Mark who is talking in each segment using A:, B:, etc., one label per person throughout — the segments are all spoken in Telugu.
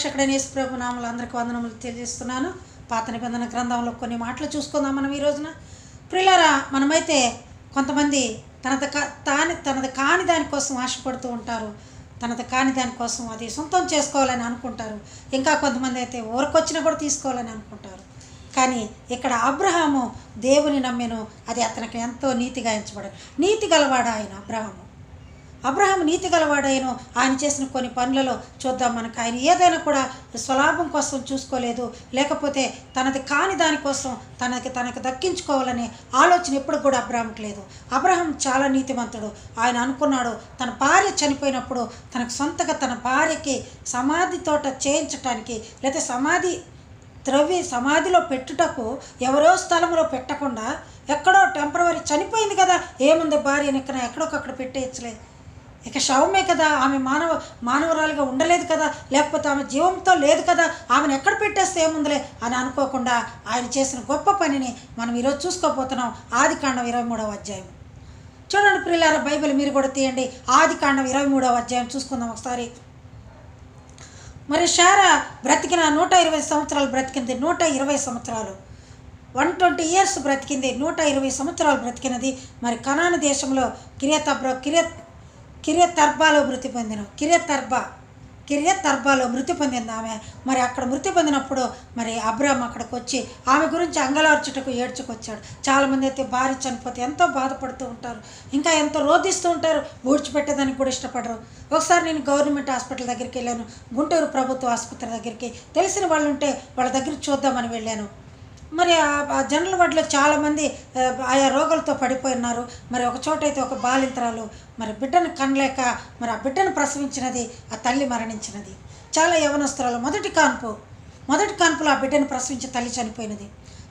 A: రక్షకుడైన యేసుప్రభు నామలు అందరికి వందనములు తెలియజేస్తున్నాను. పాత నిబంధన గ్రంథంలో కొన్ని మాటలు చూసుకుందాం మనం ఈ రోజున. ప్రిల్లరా మనమైతే కొంతమంది తనది కా తాని తనది కాని దానికోసం ఆశపడుతూ ఉంటారు. తనది కాని దానికోసం అది సొంతం చేసుకోవాలని అనుకుంటారు. ఇంకా కొంతమంది అయితే ఊరకొచ్చినా కూడా తీసుకోవాలని అనుకుంటారు. కానీ ఇక్కడ అబ్రహాము దేవుని నమ్మెను. అది అతనికి ఎంతో నీతిగా ఎంచబడదు. నీతి గలవాడు ఆయన అబ్రహాము. అబ్రహాం నీతి గలవాడైన. ఆయన చేసిన కొన్ని పనులలో చూద్దాం మనకు. ఆయన ఏదైనా కూడా స్వలాభం కోసం చూసుకోలేదు. లేకపోతే తనది కాని దానికోసం తనకి తనకు దక్కించుకోవాలనే ఆలోచన ఎప్పుడు కూడా అబ్రహాంకి లేదు. అబ్రహాం చాలా నీతిమంతుడు. ఆయన అనుకున్నాడు తన భార్య చనిపోయినప్పుడు తనకు సొంతగా తన భార్యకి సమాధి తోట చేయించటానికి లేదా సమాధి ద్రవ్య సమాధిలో పెట్టుటకు ఎవరో స్థలంలో పెట్టకుండా ఎక్కడో టెంపరవరీ చనిపోయింది కదా. ఏముంది భార్య నిక్కన ఎక్కడొకక్కడ పెట్టేయచ్చులే. ఇక శవమే కదా ఆమె మానవ మానవరాలుగా ఉండలేదు కదా లేకపోతే ఆమె జీవంతో లేదు కదా ఆమెను ఎక్కడ పెట్టేస్తే ఏముందిలే అని అనుకోకుండా ఆయన చేసిన గొప్ప పనిని మనం ఈరోజు చూసుకోపోతున్నాం ఆది కాండం ఇరవై మూడవ అధ్యాయం. చూడండి ప్రియులార బైబిల్ మీరు కూడా తీయండి. ఆది కాండం ఇరవై మూడవ అధ్యాయం చూసుకుందాం ఒకసారి. మరి షారా బ్రతికిన నూట ఇరవై సంవత్సరాలు బ్రతికింది నూట ఇరవై సంవత్సరాలు. వన్ ట్వంటీ ఇయర్స్ బ్రతికింది నూట ఇరవై సంవత్సరాలు బ్రతికినది. మరి కనాన దేశంలో కిరియతబ్ర కిరియత్ కిరియతర్బాలో మృతి పొందిన కిరియతర్బా కిరియతర్బాలో మృతి పొందింది ఆమె. మరి అక్కడ మృతి పొందినప్పుడు మరి అబ్రామ్ అక్కడికి వచ్చి ఆమె గురించి అంగలార్చుటకు ఏడ్చుకొచ్చాడు. చాలామంది అయితే భార్య చనిపోతే ఎంతో బాధపడుతూ ఉంటారు. ఇంకా ఎంతో రోధిస్తూ ఉంటారు. ఊడ్చిపెట్టేదానికి కూడా ఇష్టపడరు. ఒకసారి నేను గవర్నమెంట్ హాస్పిటల్ దగ్గరికి వెళ్ళాను. గుంటూరు ప్రభుత్వ ఆసుపత్రి దగ్గరికి. తెలిసిన వాళ్ళు ఉంటే వాళ్ళ దగ్గర చూద్దామని వెళ్ళాను. మరి ఆ- జనరల్ వార్డులో చాలామంది ఆయా రోగాలతో పడిపోయి ఉన్నారు మరి ఒక చోట అయితే ఒక బాలింతరాలు మరి బిడ్డను కనలేక మరి ఆ బిడ్డను ప్రసవించినది ఆ తల్లి మరణించినది. చాలా యవనస్తురాలు. మొదటి కాన్పు మొదటి కాన్పులో ఆ బిడ్డను ప్రసవించి తల్లి చనిపోయినది.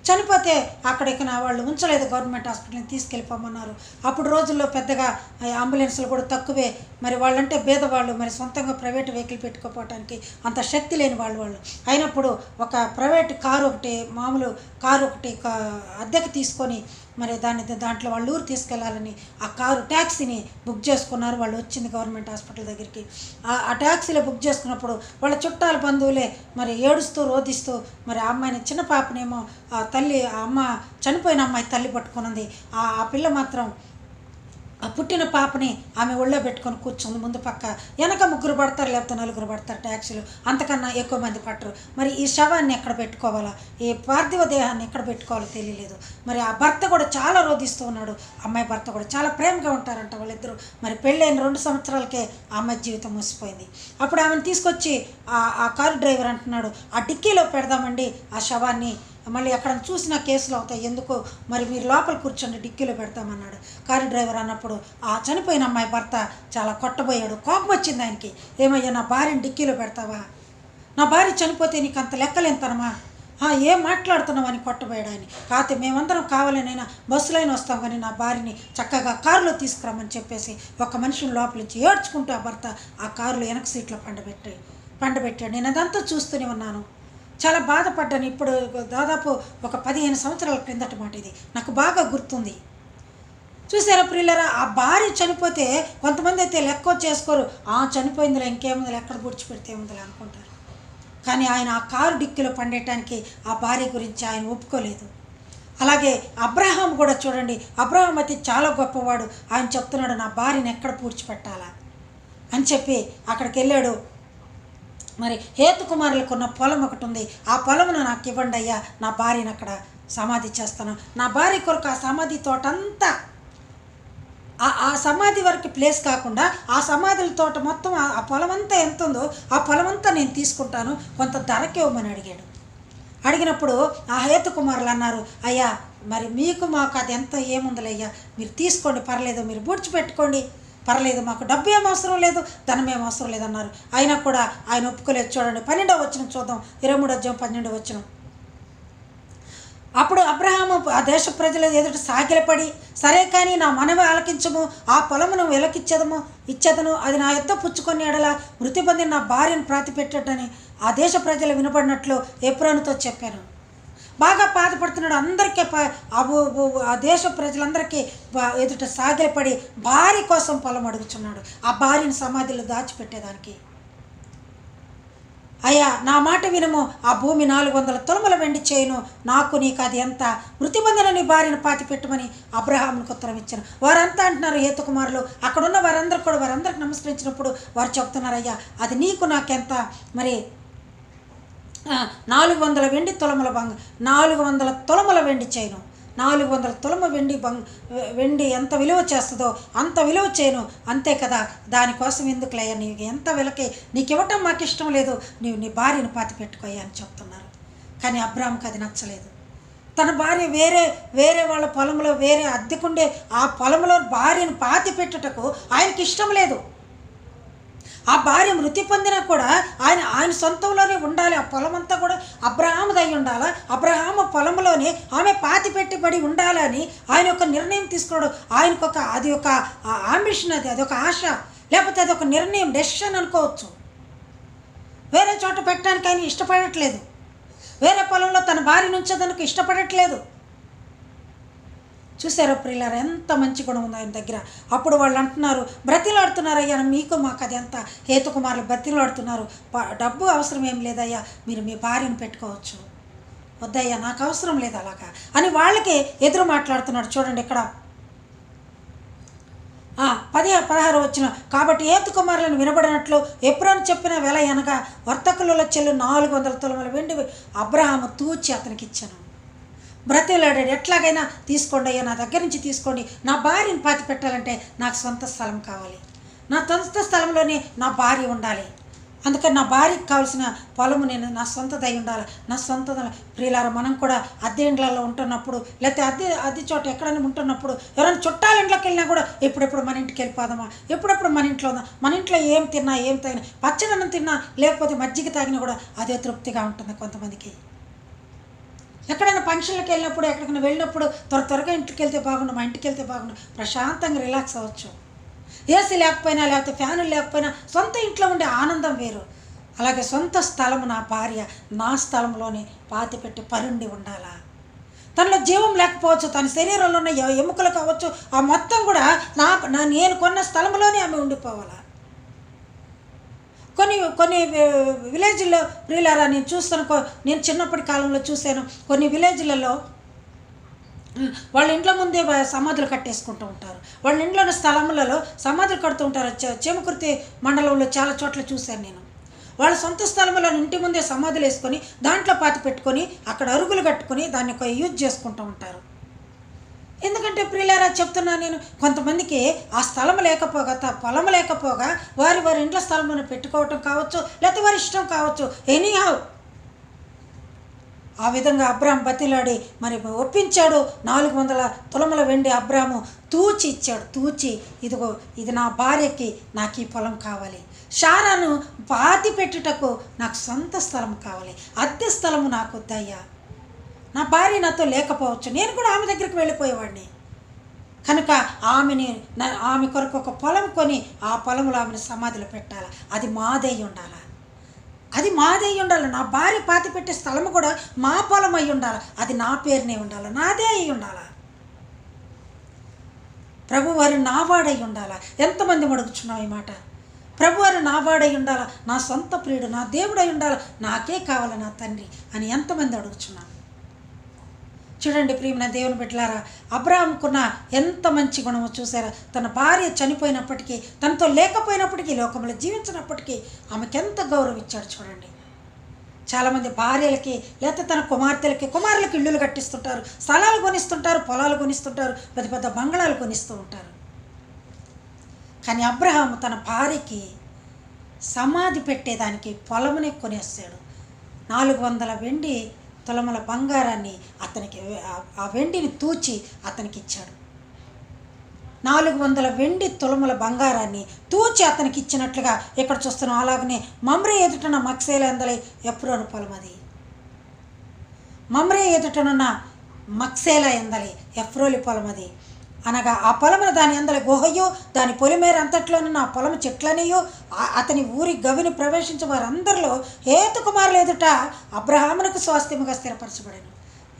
A: చనిపోతే అక్కడికి నా వాళ్ళు ఉంచలేదు గవర్నమెంట్ హాస్పిటల్ని తీసుకెళ్ళిపోమన్నారు. అప్పుడు రోజుల్లో పెద్దగా అంబులెన్స్లు కూడా తక్కువే. మరి వాళ్ళంటే పేదవాళ్ళు మరి సొంతంగా ప్రైవేట్ వెహికల్ పెట్టుకోపోవటానికి అంత శక్తి లేని వాళ్ళు వాళ్ళు. అయినప్పుడు ఒక ప్రైవేట్ కారు ఒకటి మామూలు కారు ఒకటి అద్దెకు తీసుకొని మరి దాన్ని దాంట్లో వాళ్ళు ఊరు తీసుకెళ్ళాలని ఆ కారు ట్యాక్సీని బుక్ చేసుకున్నారు. వాళ్ళు వచ్చింది గవర్నమెంట్ హాస్పిటల్ దగ్గరికి. ఆ- ట్యాక్సీలో బుక్ చేసుకున్నప్పుడు వాళ్ళ చుట్టాల బంధువులే మరి ఏడుస్తూ రోధిస్తూ మరి ఆ అమ్మాయిని చిన్న పాపనేమో ఆ తల్లి ఆ అమ్మ చనిపోయిన అమ్మాయి తల్లి పట్టుకున్నది ఆ పిల్ల మాత్రం ఆ పుట్టిన పాపని ఆమె ఒళ్ళో పెట్టుకొని కూర్చుంది ముందు పక్క. వెనక ముగ్గురు పడతారు లేకపోతే నలుగురు పడతారు ట్యాక్సీలు. అంతకన్నా ఎక్కువ మంది పట్టరు. మరి ఈ శవాన్ని ఎక్కడ పెట్టుకోవాలా? ఈ పార్థివ దేహాన్ని ఎక్కడ పెట్టుకోవాలో తెలియలేదు. మరి ఆ భర్త కూడా చాలా రోధిస్తూ ఉన్నాడు. అమ్మాయి భర్త కూడా చాలా ప్రేమగా ఉంటారంట వాళ్ళిద్దరూ. మరి పెళ్ళైన రెండు సంవత్సరాలకే ఆ అమ్మాయి జీవితం మూసిపోయింది. అప్పుడు ఆమెను తీసుకొచ్చి ఆ ఆ కారు డ్రైవర్ అంటున్నాడు ఆ డిక్కీలో పెడదామండి ఆ శవాన్ని మళ్ళీ ఎక్కడ చూసిన కేసులు అవుతాయి. ఎందుకు? మరి మీరు లోపల కూర్చోండి డిక్కీలో పెడతామన్నాడు. కారు డ్రైవర్ అన్నప్పుడు ఆ చనిపోయిన అమ్మాయి భర్త చాలా కొట్టబోయాడు. కోపం వచ్చింది ఆయనకి. ఏమయ్యా నా భార్యని డిక్కీలో పెడతావా? నా భార్య చనిపోతే నీకు అంత లెక్కలేంతనమా "ఆ, ఏం మాట్లాడుతున్నావు అని కొట్టబోయాడు ఆయన. కాకపోతే మేమందరం కావాలనైనా బస్సులైనా వస్తాం కానీ నా భార్యని చక్కగా కారులో తీసుకురమ్మని చెప్పేసి ఒక మనిషిని లోపల నుంచి ఏడ్చుకుంటూ ఆ భర్త ఆ కారులో వెనక సీట్లో పండబెట్టి పండబెట్టాడు. నేను అదంతా చూస్తూనే ఉన్నాను. చాలా బాధపడ్డాను. ఇప్పుడు దాదాపు ఒక పదిహేను సంవత్సరాల క్రిందట మాట ఇది. నాకు బాగా గుర్తుంది. చూసారా ప్రియులరా ఆ భార్య చనిపోతే కొంతమంది అయితే లెక్క చేసుకోరు. ఆ చనిపోయిందిలే ఇంకేముంది ఎక్కడ పుడిచిపెడితే ఏముందిలే అనుకుంటారు. కానీ ఆయన ఆ కారు డిక్కీలో పండేయటానికి ఆ భార్య గురించి ఆయన ఒప్పుకోలేదు. అలాగే అబ్రహాం కూడా చూడండి అబ్రహాం అయితే చాలా గొప్పవాడు. ఆయన చెప్తున్నాడు నా భార్యని ఎక్కడ పూడ్చిపెట్టాలా? అని చెప్పి అక్కడికి వెళ్ళాడు. మరి హేతుకుమారులకు ఉన్న పొలం ఒకటి ఉంది. ఆ పొలమును నాకు ఇవ్వండి అయ్యా. నా భార్యను అక్కడ సమాధి చేస్తాను. నా భార్య కొరకు ఆ సమాధి తోటంతా ఆ ఆ సమాధి వరకు ప్లేస్ కాకుండా ఆ సమాధుల తోట మొత్తం ఆ పొలం అంతా ఎంత ఉందో ఆ పొలం అంతా నేను తీసుకుంటాను. కొంత ధరకి ఇవ్వమని అడిగాడు. అడిగినప్పుడు ఆ హేతుకుమారులు అన్నారు అయ్యా మరి మీకు మాకు అది ఎంత ఏముందిలే అయ్యా? మీరు తీసుకోండి పర్లేదు మీరు బూడ్చిపెట్టుకోండి పర్లేదు మాకు డబ్బు ఏం అవసరం లేదు ధనం ఏం అవసరం లేదన్నారు. అయినా కూడా ఆయన ఒప్పుకోలేదు. చూడండి పన్నెండవ వచ్చిన చూద్దాం. ఇరవై మూడు అధ్యాయం పన్నెండు వచ్చిన అప్పుడు అబ్రహాము ఆ దేశ ప్రజల ఎదుట సాగిలపడి సరే కానీ నా మనవి ఆలకించము ఆ పొలమును వెలకిచ్చేదము ఇచ్చేదను అది నా ఎత్త పుచ్చుకొని ఎడల మృతి పొందిన నా భార్యను ప్రాతిపెట్టడని ఆ దేశ ప్రజలు వినపడినట్లు ఎప్రోనుతో చెప్పాను. బాగా బాధపడుతున్నాడు. అందరికీ ఆ ఆ దేశ ప్రజలందరికీ ఎదుట సాగిలపడి భార్య కోసం పొలం అడుగుచున్నాడు. ఆ భార్యను సమాధిలో దాచిపెట్టేదానికి. అయ్యా నా మాట వినము. ఆ భూమి నాలుగు వందల తొలమల వెండి చేయను. నాకు నీకు అది ఎంత? మృతిబంధన నీ భార్యను పాతి పెట్టమని అబ్రహామునికి ఉత్తరం ఇచ్చాను. వారంతా అంటున్నారు హేతుకుమారులు అక్కడున్న వారందరూ కూడా వారందరికి నమస్కరించినప్పుడు వారు చెప్తున్నారు అయ్యా అది నీకు నాకెంత? మరి నాలుగు వందల వెండి తులమల బంగ నాలుగు వందల తులముల వెండి చేయను నాలుగు వందల తులమ వెండి బంగ్ వెండి ఎంత విలువ చేస్తుందో అంత విలువ చేయను అంతే కదా దానికోసం ఎందుకులయ్యా నీకు ఎంత విలకి నీకు ఇవ్వటం మాకు ఇష్టం లేదు. నీవు నీ భార్యను పాతి పెట్టుకోయ్యా అని చెప్తున్నారు. కానీ అబ్రామ్కి అది నచ్చలేదు. తన భార్య వేరే వేరే వాళ్ళ పొలంలో వేరే అద్దెకుండే ఆ పొలంలో భార్యను పాతి పెట్టుటకు ఆయనకి ఇష్టం లేదు. ఆ భార్య మృతి పొందినా కూడా ఆయన ఆయన సొంతంలోనే ఉండాలి. ఆ పొలం అంతా కూడా అబ్రహాముదై ఉండాలా? అబ్రహాము పొలంలోనే ఆమె పాతి పెట్టుబడి ఉండాలని ఆయన ఒక నిర్ణయం తీసుకోవడం ఆయనకు ఒక అది ఒక ఆంబిషన్ అది అదొక ఆశ. లేకపోతే అది ఒక నిర్ణయం డెసిషన్ అనుకోవచ్చు. వేరే చోట పెట్టడానికి ఆయన ఇష్టపడట్లేదు. వేరే పొలంలో తన భార్య నుంచేదానికి ఇష్టపడట్లేదు. చూసారా ప్రియులారా ఎంత మంచి గుణం ఉంది ఆయన దగ్గర. అప్పుడు వాళ్ళు అంటున్నారు బ్రతిలాడుతున్నారు అయ్యా మీకు మాకు అది ఎంత? హేతుకుమారులు బ్రతిలాడుతున్నారు. డబ్బు అవసరం ఏం లేదయ్యా? మీరు మీ భార్యను పెట్టుకోవచ్చు. వద్దయ్యా నాకు అవసరం లేదు అలాగా. అని వాళ్ళకే ఎదురు మాట్లాడుతున్నాడు చూడండి ఇక్కడ. పది పదహారు వచ్చిన కాబట్టి ఏతు కుమారులను వినబడినట్లు ఎప్పుడని చెప్పిన వెల అనగా వర్తకులలో చెల్లు నాలుగు వందల తొలమల వెండి అబ్రహాము తూచి అతనికి ఇచ్చాను. బ్రతిలాడాడు ఎట్లాగైనా తీసుకోండి అయ్యా నా దగ్గర నుంచి తీసుకోండి. నా భార్యను పాతి పెట్టాలంటే నాకు సొంత స్థలం కావాలి. నా సొంత స్థలంలోనే నా భార్య ఉండాలి. అందుకని నా భార్యకి కావాల్సిన పొలము నేను నా సొంతదై ఉండాలి. నా సొంత ప్రియులార మనం కూడా అద్దె ఇండ్లలో ఉంటున్నప్పుడు లేకపోతే అద్దె అద్దె చోట ఎక్కడైనా ఉంటున్నప్పుడు ఎవరైనా చుట్టాల ఇంట్లోకి వెళ్ళినా కూడా ఎప్పుడెప్పుడు మన ఇంటికి వెళ్ళిపోదామా? ఎప్పుడెప్పుడు మన ఇంట్లో ఉందా? మన ఇంట్లో ఏం తిన్నా ఏం తాగినా పచ్చదనం తిన్నా లేకపోతే మజ్జిగ తాగినా కూడా అదే తృప్తిగా ఉంటుంది కొంతమందికి. ఎక్కడైనా ఫంక్షన్లకు వెళ్ళినప్పుడు ఎక్కడికైనా వెళ్ళినప్పుడు త్వర త్వరగా ఇంటికి వెళ్తే బాగుండు మా ఇంటికి వెళ్తే బాగుండు ప్రశాంతంగా రిలాక్స్ అవ్వచ్చు. ఏసీ లేకపోయినా లేకపోతే ఫ్యానులు లేకపోయినా సొంత ఇంట్లో ఉండే ఆనందం వేరు. అలాగే సొంత స్థలము నా భార్య నా స్థలంలోనే పాతి పెట్టి పరుండి ఉండాలా? తనలో జీవం లేకపోవచ్చు తన శరీరంలో ఉన్న ఎముకలు కావచ్చు ఆ మొత్తం కూడా నా నేను కొన్న స్థలంలోనే ఆమె ఉండిపోవాలా? కొన్ని కొన్ని విలేజ్లో ప్రియులారా నేను చూస్తాను నేను చిన్నప్పటి కాలంలో చూశాను. కొన్ని విలేజ్లలో వాళ్ళ ఇంట్లో ముందే సమాధులు కట్టేసుకుంటూ ఉంటారు. వాళ్ళ ఇంట్లోని స్థలములలో సమాధులు కడుతూ ఉంటారు. చె- చేమకుర్తి మండలంలో చాలా చోట్ల చూశాను నేను. వాళ్ళ సొంత స్థలంలో ఇంటి ముందే సమాధులు వేసుకొని దాంట్లో పాతి పెట్టుకొని అక్కడ అరుగులు కట్టుకొని దాన్ని ఒక యూజ్ చేసుకుంటూ ఉంటారు. ఎందుకంటే ప్రియులారా చెప్తున్నా నేను కొంతమందికి ఆ స్థలం లేకపోగా త- పొలం లేకపోగా వారి వారి ఇంట్లో స్థలమును పెట్టుకోవటం కావచ్చు లేకపోతే వారి ఇష్టం కావచ్చు. ఎనీ హౌ ఆ విధంగా అబ్రాహం బతిలాడి మరి ఒప్పించాడు నాలుగు వందల తులముల వెండి అబ్రాము తూచి ఇచ్చాడు తూచి ఇదిగో ఇది నా భార్యకి నాకు ఈ పొలం కావాలి. షారాను పాతి పెట్టుటకు నాకు సొంత స్థలం కావాలి. అద్దె స్థలము నాకు వద్దయ్యా. నా భార్య నాతో లేకపోవచ్చు. నేను కూడా ఆమె దగ్గరికి వెళ్ళిపోయేవాడిని. కనుక ఆమెని ఆమె కొరకు ఒక పొలం కొని ఆ పొలంలో ఆమెను సమాధిలో పెట్టాలి? అది మాదై ఉండాలి? అది మాదై ఉండాలి? నా భార్య పాతి పెట్టే స్థలం కూడా మా పొలం అయి ఉండాలి? అది నా పేరునే ఉండాలి? నాదే అయి ఉండాలి? ప్రభువారు నావాడై ఉండాలా? ఎంతమంది అడుగుచున్నావు ఈ మాట? ప్రభువారు నావాడై ఉండాలా? నా సొంత ప్రియుడు నా దేవుడై ఉండాలా? నాకే కావాలి నా తండ్రి అని ఎంతమంది అడుగుచున్నాను చూడండి ప్రియమైన దేవుని బిడ్డలారా అబ్రాహంకున్న ఎంత మంచి గుణమో చూసారా? తన భార్య చనిపోయినప్పటికీ తనతో లేకపోయినప్పటికీ లోకంలో జీవించినప్పటికీ ఆమెకి ఎంత గౌరవం ఇచ్చాడు చూడండి. చాలామంది భార్యలకి లేకపోతే తన కుమార్తెలకి కుమారులకి ఇల్లులు కట్టిస్తుంటారు స్థలాలు కొనిస్తుంటారు పొలాలు కొనిస్తుంటారు పెద్ద పెద్ద బంగళాలు కొనిస్తూ ఉంటారు. కానీ అబ్రహాము తన భార్యకి సమాధి పెట్టేదానికి పొలమునే కొనేస్తాడు. నాలుగు వందల వెండి తులముల బంగారాన్ని అతనికి ఆ- వెండిని తూచి అతనికి ఇచ్చాడు నాలుగు వందల వెండి తులముల బంగారాన్ని తూచి అతనికి ఇచ్చినట్లుగా ఇక్కడ చూస్తున్నాం అలాగనే మమ్రే ఎదుటన మక్సేల ఎందలై ఎప్పుడోను పొలం అది మమ్రే ఎదుటనున్న మక్సేల ఎందలి ఎఫ్రోలి పొలం అది అనగా ఆ పొలమును దాని అందల గుహయో దాని పొలిమేర అంతట్లోనున్న ఆ పొలము చెట్లనియో అతని ఊరి గవిని ప్రవేశించే వారందరిలో హేతుకుమారులు ఎదుట అబ్రహామునకు స్వాస్థ్యముగా స్థిరపరచబడను.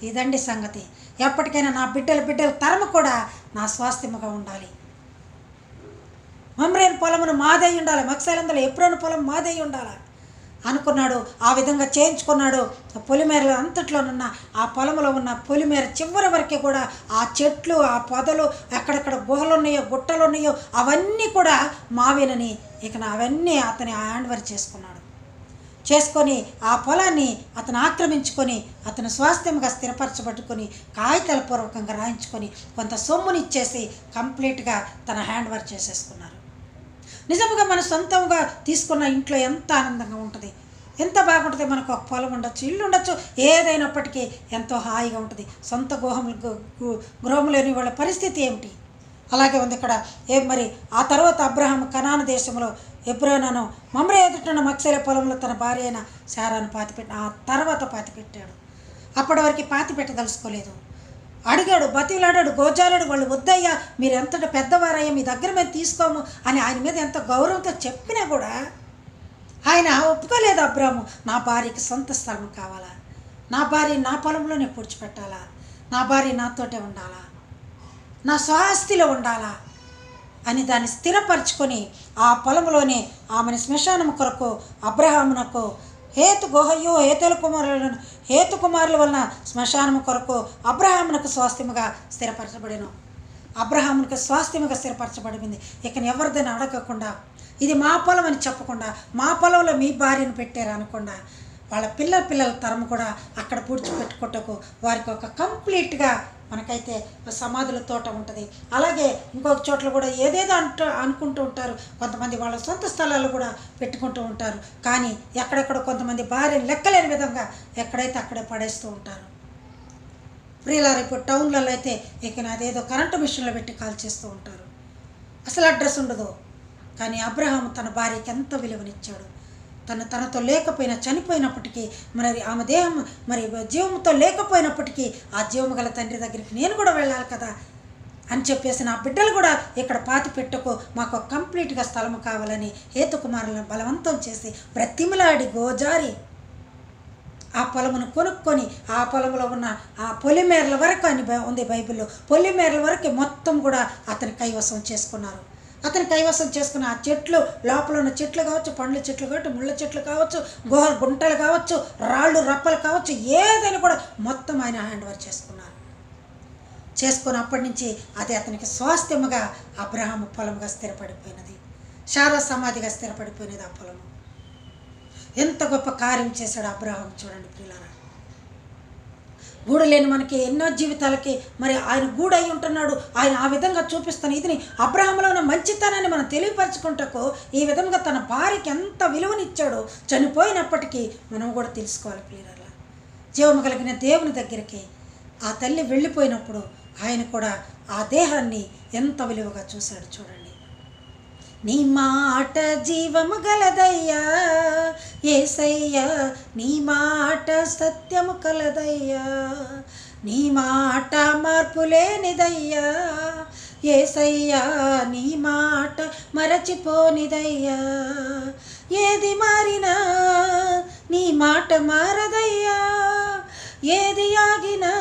A: ఇదండి సంగతి. ఎప్పటికైనా నా బిడ్డల బిడ్డల తరము కూడా నా స్వాస్థ్యముగా ఉండాలి. మమ్రేన్ పొలమును మాదై ఉండాలి. మక్సలందలో ఎప్పుడైనా పొలం మాదై ఉండాలి. అనుకున్నాడు ఆ విధంగా చేయించుకున్నాడు. పొలిమేరలో అంతట్లోనున్న ఆ పొలంలో ఉన్న పొలిమేర చివరి వరకు కూడా ఆ చెట్లు ఆ పొదలు ఎక్కడెక్కడ గుహలు ఉన్నాయో గుట్టలు ఉన్నాయో అవన్నీ కూడా మావినని ఇక అవన్నీ అతని హ్యాండ్ చేసుకున్నాడు. చేసుకొని ఆ పొలాన్ని అతను ఆక్రమించుకొని అతను స్వాస్థ్యంగా స్థిరపరచబట్టుకొని కాగితాల పూర్వకంగా రాయించుకొని కొంత సొమ్ముని ఇచ్చేసి కంప్లీట్గా తన హ్యాండ్ వర్క్ చేసేసుకున్నాడు. నిజంగా మన సొంతంగా తీసుకున్న ఇంట్లో ఎంత ఆనందంగా ఉంటుంది? ఎంత బాగుంటుంది? మనకు ఒక పొలం ఉండొచ్చు ఇల్లు ఉండొచ్చు ఏదైనప్పటికీ ఎంతో హాయిగా ఉంటుంది. సొంత గృహములు గు- గృహము లేని వాళ్ళ పరిస్థితి ఏమిటి? అలాగే ఉంది ఇక్కడ. ఏ మరి ఆ తర్వాత అబ్రహాం కనాన దేశంలో ఎబ్రోనను మమ్రే ఎదుటన మక్సెల పొలంలో తన భార్య అయిన శారాను పాతిపెట్టి ఆ తర్వాత పాతిపెట్టాడు. అప్పటి వరకు పాతి పెట్టదలుచుకోలేదు అడిగాడు బతిలాడాడు గోజాలాడు వాళ్ళు వద్దయ్యా మీరు ఎంత పెద్దవారయ్యా మీ దగ్గర మేము తీసుకోము అని ఆయన మీద ఎంత గౌరవంతో చెప్పినా కూడా ఆయన ఒప్పుకోలేదు అబ్రాము. నా భార్యకి సొంత స్థలం కావాలా? నా భార్య నా పొలంలోనే పూడ్చిపెట్టాలా? నా భార్య నాతోటే ఉండాలా? నా స్వాస్తిలో ఉండాలా? అని దాన్ని స్థిరపరచుకొని ఆ పొలంలోనే ఆమెను శ్మశానం కొరకు అబ్రహామునకు హేతు గుహయు హేతుల కుమారులను హేతు కుమారుల వలన శ్మశానము కొరకు అబ్రహామునకు స్వాస్థ్యముగా స్థిరపరచబడిను. అబ్రహామునికి స్వాస్థ్యముగా స్థిరపరచబడింది ఇక ఎవరిదైనా అడగకుండా ఇది మా పొలం అని చెప్పకుండా మా పొలంలో మీ భార్యను పెట్టారు అనకుండా వాళ్ళ పిల్లల పిల్లల తరం కూడా అక్కడ పూడ్చిపెట్టుకుంటకు వారికి ఒక కంప్లీట్గా మనకైతే సమాధుల తోట ఉంటుంది. అలాగే ఇంకొక చోట్ల కూడా ఏదేదో అంటూ అనుకుంటూ ఉంటారు. కొంతమంది వాళ్ళ సొంత స్థలాలు కూడా పెట్టుకుంటూ ఉంటారు. కానీ ఎక్కడెక్కడ కొంతమంది భార్య లెక్కలేని విధంగా ఎక్కడైతే అక్కడే పడేస్తూ ఉంటారు. ప్రియులారు ఇప్పుడు టౌన్లలో అయితే ఇక అదేదో కరెంటు మిషన్లో పెట్టి కాల్ చేస్తూ ఉంటారు. అసలు అడ్రస్ ఉండదు. కానీ అబ్రహాం తన భార్యకి ఎంత విలువనిచ్చాడు. తను తనతో లేకపోయినా చనిపోయినప్పటికీ మరి ఆమె దేహం మరి జీవంతో లేకపోయినప్పటికీ ఆ జీవము గల తండ్రి దగ్గరికి నేను కూడా వెళ్ళాలి కదా అని చెప్పేసి నా బిడ్డలు కూడా ఇక్కడ పాతి పెట్టుకో మాకు కంప్లీట్గా స్థలం కావాలని హేతుకుమారులను బలవంతం చేసి బ్రతిమలాడి గోజారి ఆ పొలమును కొనుక్కొని ఆ పొలంలో ఉన్న ఆ పొలిమేరల వరకు అని బై- ఉంది బైబిల్లో. పొలిమేరల వరకు మొత్తం కూడా అతని కైవసం చేసుకున్నారు. అతని కైవసం చేసుకున్న ఆ చెట్లు లోపల ఉన్న చెట్లు కావచ్చు పండ్ల చెట్లు కావచ్చు ముళ్ళ చెట్లు కావచ్చు గుహ గుంటలు కావచ్చు రాళ్ళు రప్పలు కావచ్చు ఏదైనా కూడా మొత్తం ఆయన హ్యాండ్ ఓవర్ చేసుకున్నారు. చేసుకుని అప్పటి నుంచి అది అతనికి స్వాస్థ్యముగా అబ్రహాము పొలముగా స్థిరపడిపోయినది. శారా సమాధిగా స్థిరపడిపోయినది ఆ పొలము. ఎంత గొప్ప కార్యం చేశాడు అబ్రహాం చూడండి పిల్లరా గూడు లేని మనకి ఎన్నో జీవితాలకి మరి ఆయన గూడు అయి ఉంటున్నాడు. ఆయన ఆ విధంగా చూపిస్తాను ఇదిని అబ్రహంలో ఉన్న మంచితనాన్ని మనం తెలియపరచుకుంటకు ఈ విధంగా తన భార్యకి ఎంత విలువనిచ్చాడో చనిపోయినప్పటికీ మనం కూడా తెలుసుకోవాలి ప్రియులరా జీవము కలిగిన దేవుని దగ్గరికి ఆ తల్లి వెళ్ళిపోయినప్పుడు ఆయన కూడా ఆ దేహాన్ని ఎంత విలువగా చూశాడు చూడండి. నీ మాట జీవము గలదయ్యా. ఏసయ్యా నీ మాట సత్యము కలదయ్యా. నీ మాట మార్పు లేనిదయ్యా. ఏసయ్యా నీ మాట మరచిపోనిదయ్యా. ఏది మారినా నీ మాట మారదయ్యా. ఏది ఆగినా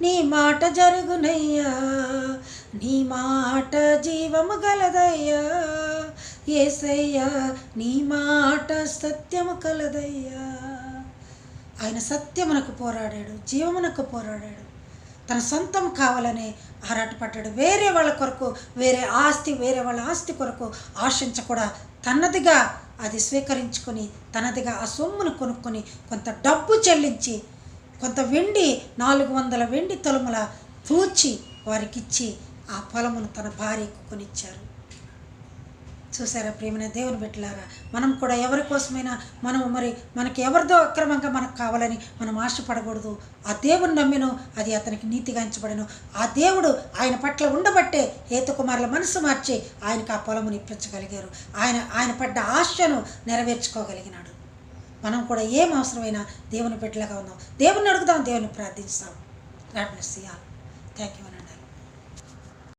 A: నీ మాట జరుగునయ్యా. నీ మాట జీవము గలదయ్యా. ఏసయ్యా నీ మాట సత్యము కలదయ్యా. ఆయన సత్యమునకు పోరాడాడు జీవమునకు పోరాడాడు. తన సొంతం కావాలని ఆరాటపడ్డాడు వేరే వాళ్ళ కొరకు వేరే ఆస్తి వేరే వాళ్ళ ఆస్తి కొరకు ఆశించకూడా తనదిగా అది స్వీకరించుకొని తనదిగా ఆ సొమ్మును కొనుక్కొని కొంత డబ్బు చెల్లించి కొంత వెండి నాలుగు వందల వెండి తొలుముల తూచి వారికిచ్చి ఆ పొలమును తన భార్యకు కొనిచ్చారు. చూసారా ప్రేమైన దేవుని బిడ్డలారా? మనం కూడా ఎవరి కోసమైనా మనం మరి మనకి ఎవరిదో అక్రమంగా మనకు కావాలని మనం ఆశపడకూడదు. ఆ దేవుని నమ్మిను అది అతనికి నీతిగా ఎంచబడను ఆ దేవుడు ఆయన పట్ల ఉండబట్టే హేతుకుమారుల మనసు మార్చి ఆయనకు ఆ పొలమును ఇప్పించగలిగారు. ఆయన ఆయన పడ్డ ఆశను నెరవేర్చుకోగలిగినాడు. మనం కూడా ఏం అవసరమైనా దేవుని బిడ్డలాగా ఉందాం దేవుని అడుగుదాం దేవుని ప్రార్థిస్తాం. God bless thank you